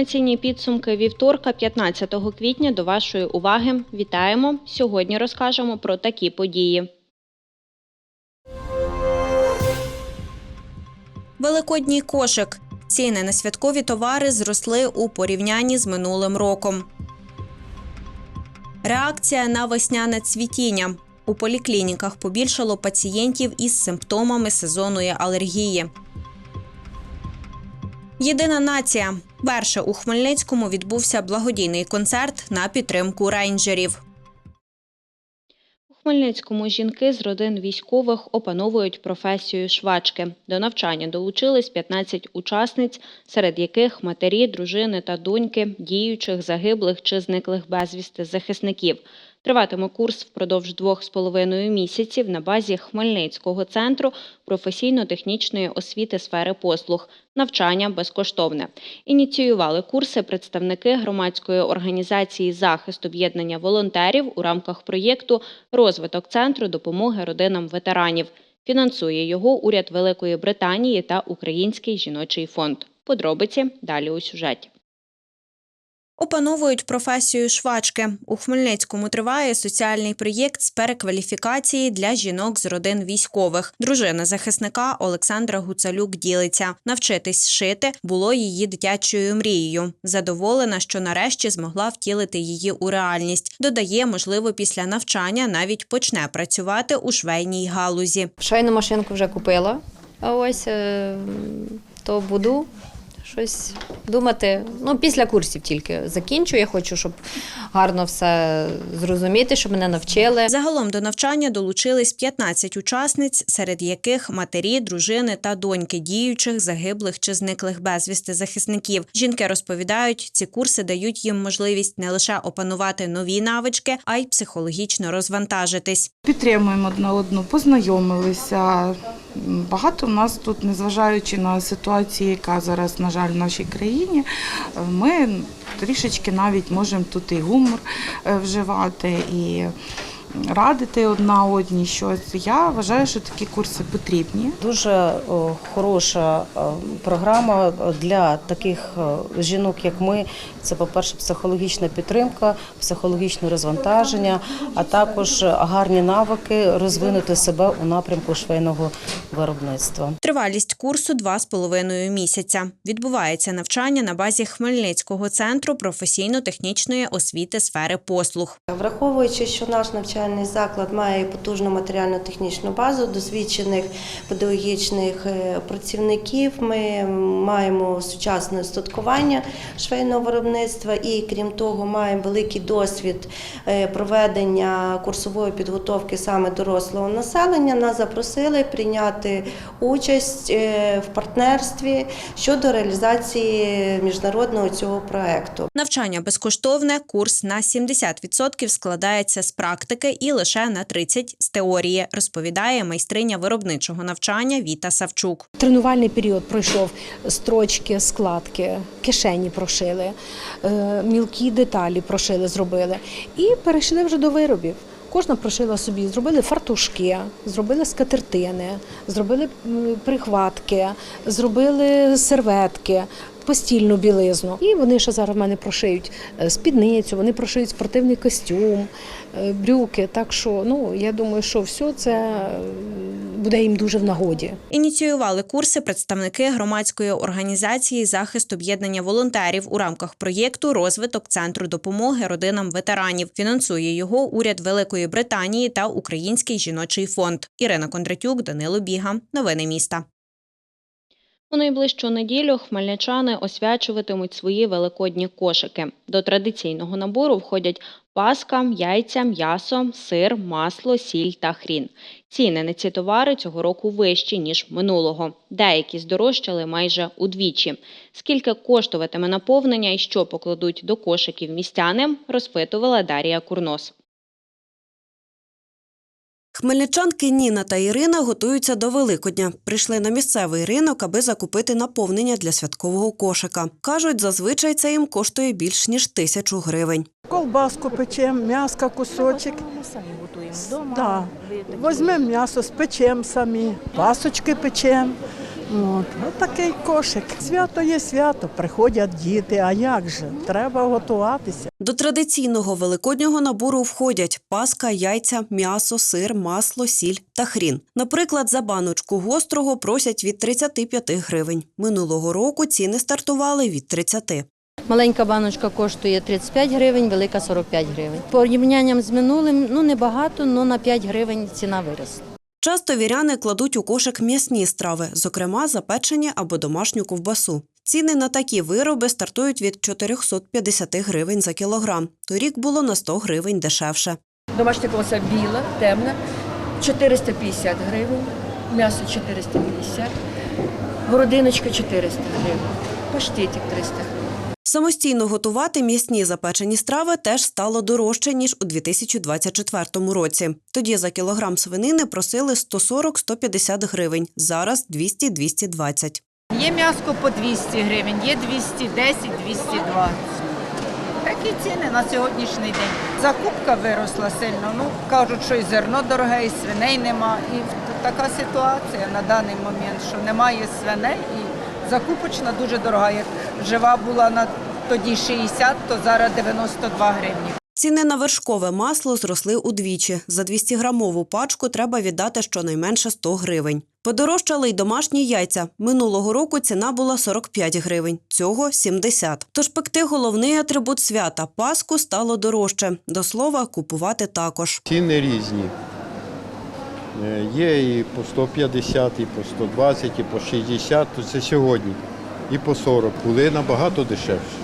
Інформаційні підсумки вівторка, 15 квітня. До вашої уваги вітаємо. Сьогодні розкажемо про такі події. Великодній кошик. Ціни на святкові товари зросли у порівнянні з минулим роком. Реакція на весняне цвітіння. У поліклініках побільшало пацієнтів із симптомами сезонної алергії. Єдина нація. Перше у Хмельницькому відбувся благодійний концерт на підтримку рейнджерів. У Хмельницькому жінки з родин військових опановують професію швачки. До навчання долучились 15 учасниць, серед яких матері, дружини та доньки діючих, загиблих чи зниклих безвісти захисників. Триватиме курс впродовж двох з половиною місяців на базі Хмельницького центру професійно-технічної освіти сфери послуг. Навчання безкоштовне. Ініціювали курси представники громадської організації захист об'єднання волонтерів у рамках проєкту Розвиток центру допомоги родинам ветеранів. Фінансує його уряд Великої Британії та Український жіночий фонд. Подробиці далі у сюжеті. Опановують професію швачки. У Хмельницькому триває соціальний проєкт з перекваліфікації для жінок з родин військових. Дружина захисника Олександра Гуцалюк ділиться. Навчитись шити було її дитячою мрією. Задоволена, що нарешті змогла втілити її у реальність. Додає, можливо, після навчання навіть почне працювати у швейній галузі. Швейну машинку вже купила. А ось е, то буду щось думати. Ну, після курсів тільки закінчу. Я хочу, щоб гарно все зрозуміти, щоб мене навчили. Загалом до навчання долучились 15 учасниць, серед яких матері, дружини та доньки діючих, загиблих чи зниклих безвісти захисників. Жінки розповідають, ці курси дають їм можливість не лише опанувати нові навички, а й психологічно розвантажитись. Підтримуємо одна одну, познайомилися. Багато в нас тут, незважаючи на ситуацію, яка зараз, на жаль, в нашій країні, ми трішечки навіть можемо тут і гумор е, вживати, і радити одна одній щось. Я вважаю, що такі курси потрібні. Дуже хороша е, програма для таких е, жінок, як ми. Це, по-перше, психологічна підтримка, психологічне розвантаження, а також гарні навики розвинути себе у напрямку швейного виробництва. Тривалість курсу два з половиною місяця. Відбувається навчання на базі Хмельницького центру професійно-технічної освіти сфери послуг. Враховуючи, що наш навчальний заклад має потужну матеріально-технічну базу досвідчених педагогічних е, працівників, ми маємо сучасне устаткування швейного виробництва і, крім того, маємо великий досвід е, проведення курсової підготовки саме дорослого населення. Нас запросили прийняти участь е, в партнерстві щодо реалізації міжнародного цього проекту. Навчання безкоштовне, курс на 70% складається з практики і лише на 30% з теорії, розповідає майстриня виробничого навчання Віта Савчук. Тренувальний період пройшов строчки, складки, кишені прошили, е, мілкі деталі прошили, зробили і перейшли вже до виробів. Кожна прошила собі, зробили фартушки, зробили скатертини, зробили прихватки, зробили серветки, постільну білизну. І вони ще зараз в мене прошиють е, спідницю, вони прошиють спортивний костюм, брюки. Так що ну я думаю, що все це е, буде їм дуже в нагоді. Ініціювали курси представники громадської організації захист об'єднання волонтерів у рамках проєкту Розвиток центру допомоги родинам ветеранів. Фінансує його уряд Великої Британії та Український жіночий фонд. Ірина Кондратюк, Данило Біга. Новини міста. У найближчу неділю хмельничани освячуватимуть свої великодні кошики. До традиційного набору входять паска, яйця, м'ясо, сир, масло, сіль та хрін. Ціни на ці товари цього року вищі, ніж минулого. Деякі здорожчали майже удвічі. Скільки коштуватиме наповнення і що покладуть до кошиків містяним, розпитувала Дарія Курнос. Хмельничанки Ніна та Ірина готуються до Великодня. Прийшли на місцевий ринок, аби закупити наповнення для святкового кошика. Кажуть, зазвичай це їм коштує більш ніж тисячу гривень. Колбаску печемо, м'яска, кусочок. Ми самі готуємо вдома. Да. Візьмемо м'ясо, спечемо самі, пасочки печемо, От, от такий кошик. Свято є свято, приходять діти, а як же? Треба готуватися. До традиційного великоднього набору входять паска, яйця, м'ясо, сир, масло, сіль та хрін. Наприклад, за баночку гострого просять від 35 гривень. Минулого року ціни стартували від 30. Маленька баночка коштує 35 гривень, велика 45 гривень. Порівнянням з минулим, ну небагато, але на 5 гривень ціна виросла. Часто віряни кладуть у кошик м'ясні страви, зокрема запечені або домашню ковбасу. Ціни на такі вироби стартують від 450 гривень за кілограм. Торік було на 100 гривень дешевше. Домашня ковбаса біла, темна, 450 гривень, м'ясо 450, городиночка 400 гривень, паштетик 300 гривень. Самостійно готувати м'ясні запечені страви теж стало дорожче, ніж у 2024 році. Тоді за кілограм свинини просили 140-150 гривень, зараз 200-220. Є м'яско по 200 гривень, є 210, 220. Такі ціни на сьогоднішній день. Закупка виросла сильно. Ну кажуть, що і зерно дороге, і свиней нема. І така ситуація на даний момент, що немає свиней і закупочна дуже дорога. Як жива була на тоді 60, то зараз 92 гривні. Ціни на вершкове масло зросли удвічі. За 200-грамову пачку треба віддати щонайменше 100 гривень. Подорожчали й домашні яйця. Минулого року ціна була 45 гривень, цього – 70. Тож пекти головний атрибут свята – паску стало дорожче. До слова, купувати також. Ціни різні. Е, Є і по 150, і по 120, і по 60, то це сьогодні. І по 40. Були набагато дешевші.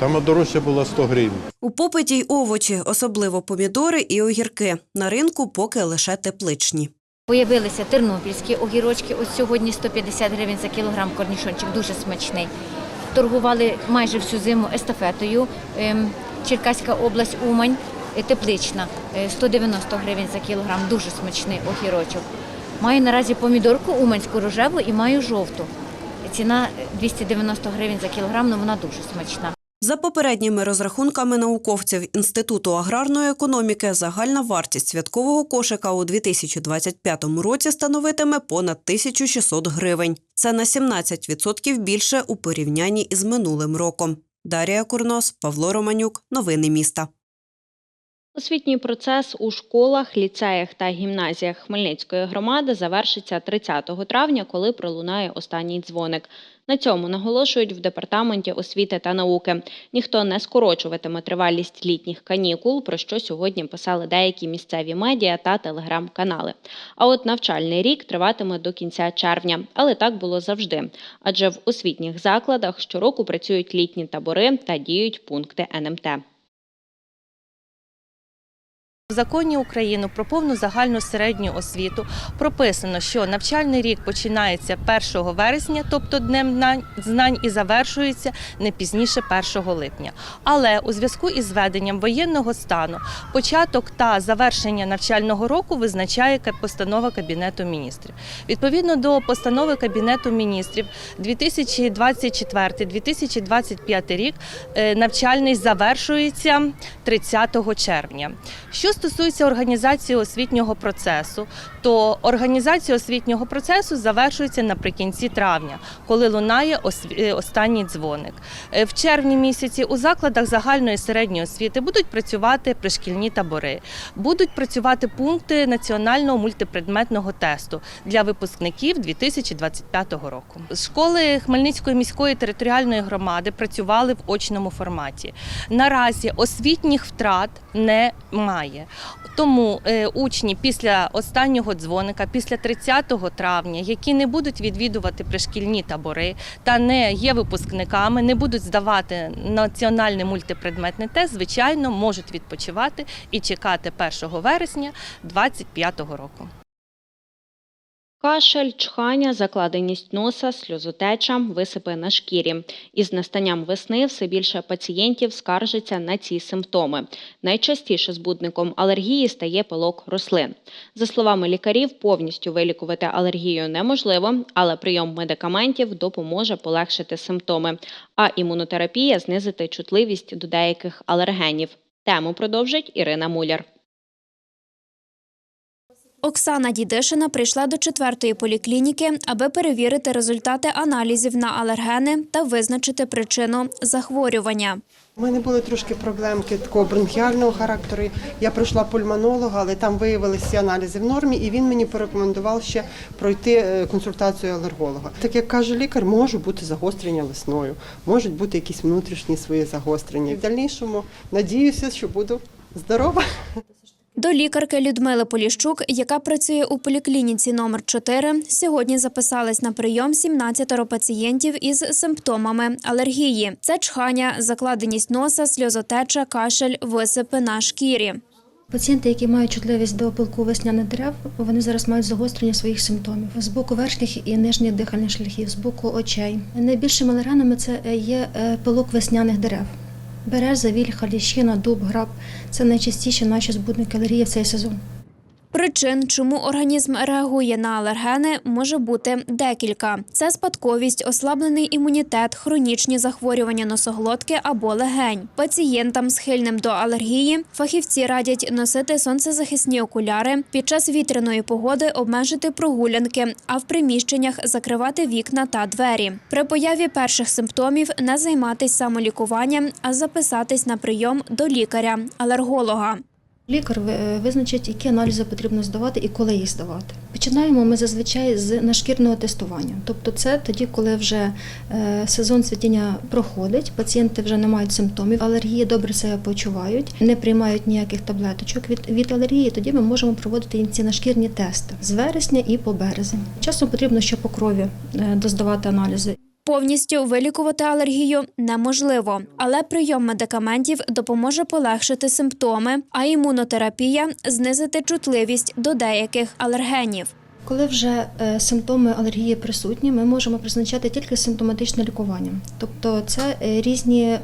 Саме дорожче було 100 гривень. У попиті й овочі, особливо помідори і огірки. На ринку поки лише тепличні. Появилися тернопільські огірочки. Ось сьогодні 150 гривень за кілограм корнішончик, дуже смачний. Торгували майже всю зиму естафетою. Ем, Черкаська область, Умань, теплична, е, 190 гривень за кілограм, дуже смачний огірочок. Маю наразі помідорку уманську рожеву і маю жовту. Ціна е, 290 гривень за кілограм, але вона дуже смачна. За попередніми розрахунками науковців Інституту аграрної економіки, загальна вартість святкового кошика у 2025 році становитиме понад 1600 гривень. Це на 17% більше у порівнянні із минулим роком. Дарія Курнос, Павло Романюк. Новини міста. Освітній процес у школах, ліцеях та гімназіях Хмельницької громади завершиться 30 травня, коли пролунає останній дзвоник. На цьому наголошують в департаменті освіти та науки. Ніхто не скорочуватиме тривалість літніх канікул, про що сьогодні писали деякі місцеві медіа та телеграм-канали. А от навчальний рік триватиме до кінця червня, але так було завжди. Адже в освітніх закладах щороку працюють літні табори та діють пункти НМТ. В законі України про повну загальну середню освіту прописано, що навчальний рік починається 1 вересня, тобто днем знань- і завершується не пізніше 1 липня. Але у зв'язку із введенням воєнного стану початок та завершення навчального року визначає постанова Кабінету міністрів. Відповідно до постанови Кабінету міністрів 2024-2025 рік е, навчальний завершується 30 червня. Що стосується організації освітнього процесу, то організація освітнього процесу завершується наприкінці травня, коли лунає е, останній дзвоник. Е, В червні місяці у закладах загальної середньої освіти будуть працювати пришкільні табори, будуть працювати пункти національного мультипредметного тесту для випускників 2025 року. Школи Хмельницької міської територіальної громади працювали в очному форматі. Наразі освітніх втрат немає. Тому е, учні після останнього дзвоника, після 30 травня, які не будуть відвідувати пришкільні табори та не є випускниками, не будуть здавати національний мультипредметний тест, звичайно, можуть відпочивати і чекати 1 вересня 2025 року. Кашель, чхання, закладеність носа, сльозотеча, висипи на шкірі. Із настанням весни все більше пацієнтів скаржиться на ці симптоми. Найчастіше збудником алергії стає пилок рослин. За словами лікарів, повністю вилікувати алергію неможливо, але прийом медикаментів допоможе полегшити симптоми, а імунотерапія знизити чутливість до деяких алергенів. Тему продовжить Ірина Муляр. Оксана Дідишина прийшла до четвертої поліклініки, аби перевірити результати аналізів на алергени та визначити причину захворювання. У мене були трошки проблемки такого бронхіального характеру. Я пройшла пульмонолога, але там виявилися аналізи в нормі, і він мені порекомендував ще пройти е, консультацію алерголога. Так як каже лікар, може бути загострення весною, можуть бути якісь внутрішні свої загострення. В дальнішому надіюся, що буду здорова. До лікарки Людмили Поліщук, яка працює у поліклініці номер 4, сьогодні записались на прийом 17 пацієнтів із симптомами алергії. Це чхання, закладеність носа, сльозотеча, кашель, висипи на шкірі. Пацієнти, які мають чутливість до пилку весняних дерев, вони зараз мають загострення своїх симптомів з боку верхніх і нижніх дихальних шляхів, з боку очей. Найбільшими алергенами це є е, пилок весняних дерев. Береза, вільха, ліщина, дуб, граб це найчастіші наші збудники алергії в цей сезон. Причин, чому організм реагує на алергени, може бути декілька: це спадковість, ослаблений імунітет, хронічні захворювання носоглотки або легень. Пацієнтам, схильним до алергії, фахівці радять носити сонцезахисні окуляри, під час вітряної погоди обмежити прогулянки, а в приміщеннях закривати вікна та двері. При появі перших симптомів не займатись самолікуванням, а записатись на прийом до лікаря-алерголога. Лікар е, визначить, які аналізи потрібно здавати і коли їх здавати. Починаємо ми зазвичай з нашкірного тестування. Тобто, це тоді, коли вже е, сезон цвітіння проходить, пацієнти вже не мають симптомів алергії, добре себе почувають, не приймають ніяких таблеточок від, від алергії. Тоді ми можемо проводити їм ці нашкірні тести з вересня і по березень. Часом потрібно ще по крові е, доздавати аналізи. Повністю вилікувати алергію неможливо, але прийом медикаментів допоможе полегшити симптоми, а імунотерапія знизити чутливість до деяких алергенів. Коли вже е, симптоми алергії присутні, ми можемо призначати тільки симптоматичне лікування. Тобто це е, різні е,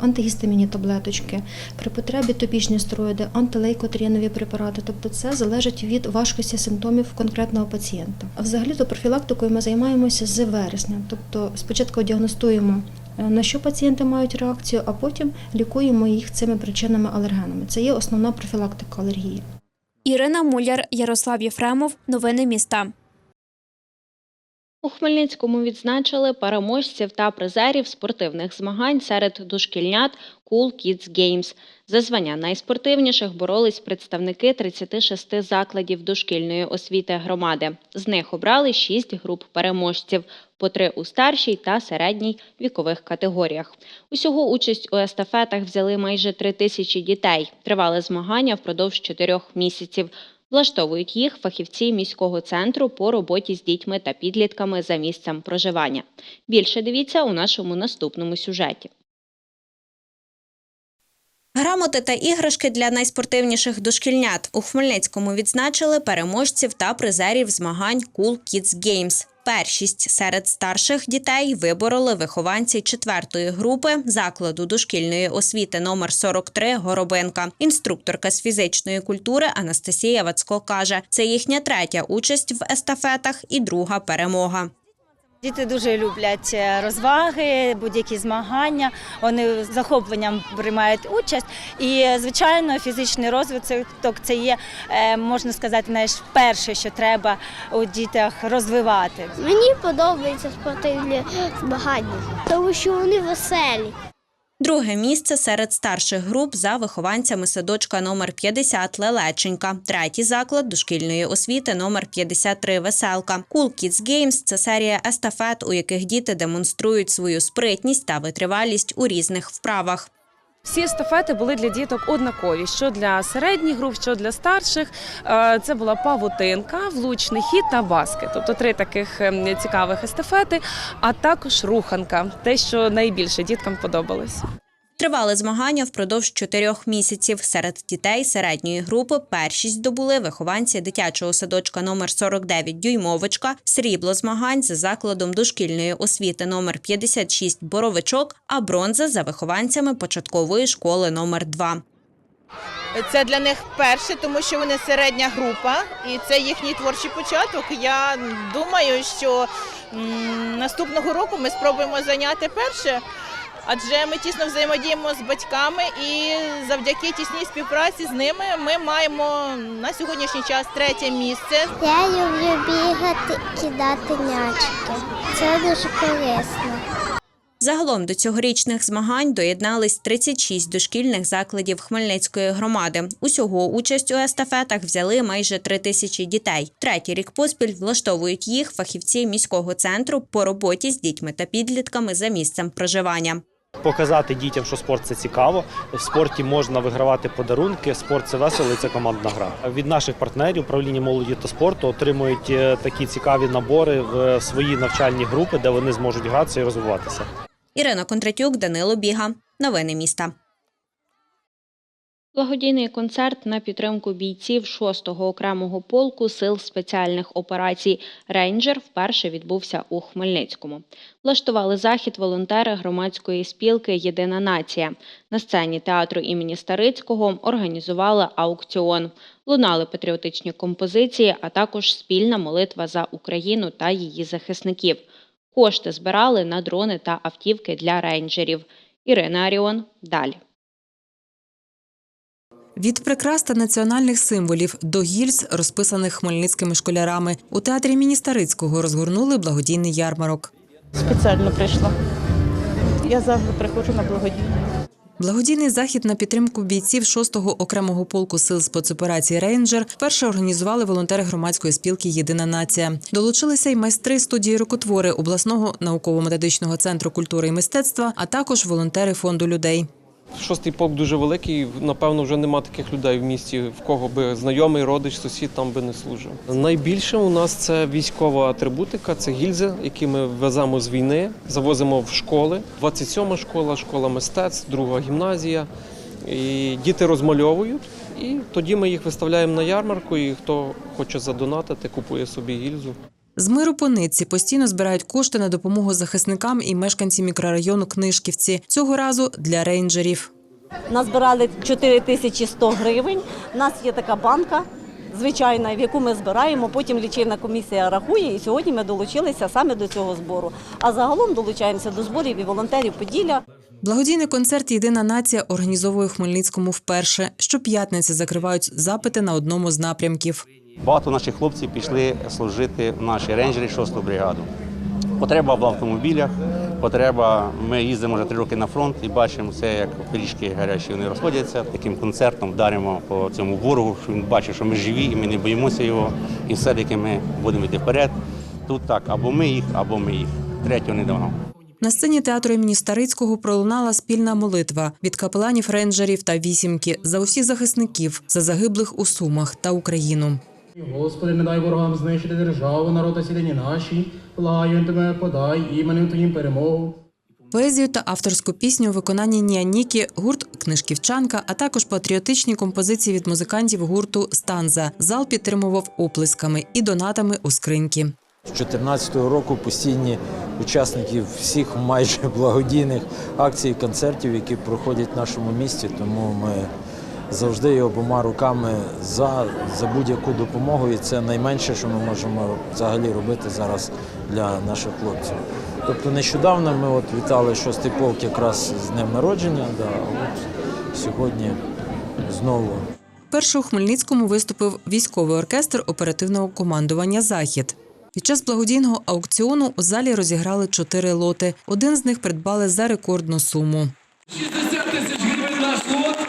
антигістамінні таблеточки, при потребі топічні стероїди, антилейкотрінові препарати. Тобто це залежить від важкості симптомів конкретного пацієнта. А взагалі то профілактикою ми займаємося з вересня. Тобто спочатку діагностуємо. На що пацієнти мають реакцію, а потім лікуємо їх цими причинами алергенами. Це є основна профілактика алергії. Ірина Муляр, Ярослав Єфремов. Новини міста. У Хмельницькому відзначили переможців та призерів спортивних змагань серед дошкільнят Cool Kids Games. За звання найспортивніших боролись представники 36 закладів дошкільної освіти громади. З них обрали 6 груп переможців, по три у старшій та середній вікових категоріях. Усього участь у естафетах взяли майже три тисячі дітей. Тривали змагання впродовж чотирьох місяців. Влаштовують їх фахівці міського центру по роботі з дітьми та підлітками за місцем проживання. Більше дивіться у нашому наступному сюжеті. Грамоти та іграшки для найспортивніших дошкільнят у Хмельницькому відзначили переможців та призерів змагань Cool Kids Games. Першість серед старших дітей вибороли вихованці четвертої групи закладу дошкільної освіти номер 43 Горобинка. Інструкторка з фізичної культури Анастасія Вацько каже, це їхня третя участь в естафетах і друга перемога. Діти дуже люблять е, розваги, будь-які змагання. Вони з захопленням приймають участь. І, звичайно, фізичний розвиток це є, е, можна сказати, найперше, перше, що треба у дітях розвивати. Мені подобаються спортивні змагання, тому що вони веселі. Друге місце серед старших груп за вихованцями садочка номер 50 Лелеченька. Третій заклад дошкільної освіти номер 53 Веселка. Cool Kids Games – це серія естафет, у яких діти демонструють свою спритність та витривалість у різних вправах. Всі естафети були для діток однакові. Що для середніх груп, що для старших. Е, Це була павутинка, влучний хід та баскет. Тобто три таких ем, цікавих естафети, а також руханка, те, що найбільше діткам подобалось. Тривали змагання впродовж чотирьох місяців. Серед дітей середньої групи першість здобули вихованці дитячого садочка номер 49 Дюймовочка, срібло змагань за закладом дошкільної освіти номер 56 Боровичок, а бронза за вихованцями початкової школи номер 2. Це для них перше, тому що вони середня група, і це їхній творчий початок. Я думаю, що наступного року ми спробуємо зайняти перше. Адже ми тісно взаємодіємо з батьками і завдяки тісній співпраці з ними ми маємо на сьогоднішній час третє місце. Я люблю бігати, кидати м'ячики. Це дуже корисно. Загалом до цьогорічних змагань доєднались 36 дошкільних закладів Хмельницької громади. Усього участь у естафетах взяли майже три тисячі дітей. Третій рік поспіль влаштовують їх фахівці міського центру по роботі з дітьми та підлітками за місцем проживання. Показати дітям, що спорт це цікаво. В спорті можна вигравати подарунки. Спорт це весело і це командна гра. Від наших партнерів управління молоді та спорту отримують е, такі цікаві набори в свої навчальні групи, де вони зможуть гратися і розвиватися. Ірина Кондратюк, Данило Біга. Новини міста. Благодійний концерт на підтримку бійців 6-го окремого полку сил спеціальних операцій Рейнджер вперше відбувся у Хмельницькому. Влаштували захід волонтери громадської спілки Єдина нація. На сцені театру імені Старицького організували аукціон. Лунали патріотичні композиції, а також спільна молитва за Україну та її захисників. Кошти збирали на дрони та автівки для рейнджерів. Ірина Аріон далі. Від прикрас та національних символів до гільз, розписаних хмельницькими школярами, у театрі імені Старицького розгорнули благодійний ярмарок. Спеціально прийшла. Я завжди приходжу на благодійність. Благодійний захід на підтримку бійців 6-го окремого полку сил спецоперації Рейнджер вперше організували волонтери громадської спілки Єдина нація. Долучилися й майстри студії рукотвори обласного науково-методичного центру культури і мистецтва, а також волонтери фонду людей. Шостий полк дуже великий. Напевно, вже нема таких людей в місті, в кого би знайомий, родич, сусід там би не служив. Найбільше у нас це військова атрибутика, це гільзи, які ми веземо з війни, завозимо в школи. 27-ма школа, школа мистецтв, друга гімназія. І діти розмальовують, і тоді ми їх виставляємо на ярмарку. І хто хоче задонатити, купує собі гільзу. З миру по нитці постійно збирають кошти на допомогу захисникам і мешканці мікрорайону Книжківці. Цього разу для рейнджерів. Назбирали 4100 гривень. У нас є така банка звичайна, в яку ми збираємо. Потім лічильна комісія рахує. І сьогодні ми долучилися саме до цього збору. А загалом долучаємося до зборів і волонтерів Поділля. Благодійний концерт Єдина нація організовує у Хмельницькому вперше. Щоп'ятниці закривають запити на одному з напрямків. Багато наших хлопців пішли служити в наші рейнджери 6-ту бригаду. Потреба в автомобілях, потреба. Ми їздимо вже три роки на фронт і бачимо все, як пиріжки гарячі вони розходяться. Таким концертом вдаримо по цьому ворогу, що він бачить, що ми живі і ми не боїмося його. І все-таки ми будемо йти вперед. Тут так, або ми їх, або ми їх. Третього не дано. На сцені театру імені Старицького пролунала спільна молитва від капеланів рейнджерів та вісімки за усіх захисників, за загиблих у Сумах та Україну. Господи, не дай ворогам знищити державу, народ та сідені наші. Благаю тебе, подай іменем Твоїм перемогу. Поезію та авторську пісню у виконанні Ніаніки, гурт Книжківчанка, а також патріотичні композиції від музикантів гурту Станза. Зал підтримував оплесками і донатами у скриньки. З 2014 року постійні учасники всіх майже благодійних акцій і концертів, які проходять в нашому місті. Тому ми завжди є обома руками за, за будь-яку допомогу. І це найменше, що ми можемо взагалі робити зараз для наших хлопців. Тобто нещодавно ми от вітали шостий полк якраз з днем народження. Да, а от сьогодні знову. Перше у Хмельницькому виступив військовий оркестр оперативного командування Захід. Під час благодійного аукціону у залі розіграли чотири лоти. Один з них придбали за рекордну суму. 60 тисяч гривень наш лот.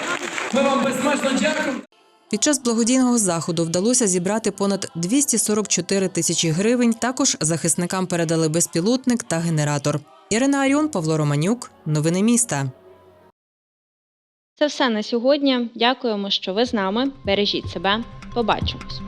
Ми вам безмежно дякуємо. Під час благодійного заходу вдалося зібрати понад 244 тисячі гривень. Також захисникам передали безпілотник та генератор. Ірина Аріон, Павло Романюк, новини міста. Це все на сьогодні. Дякуємо, що ви з нами. Бережіть себе. Побачимось.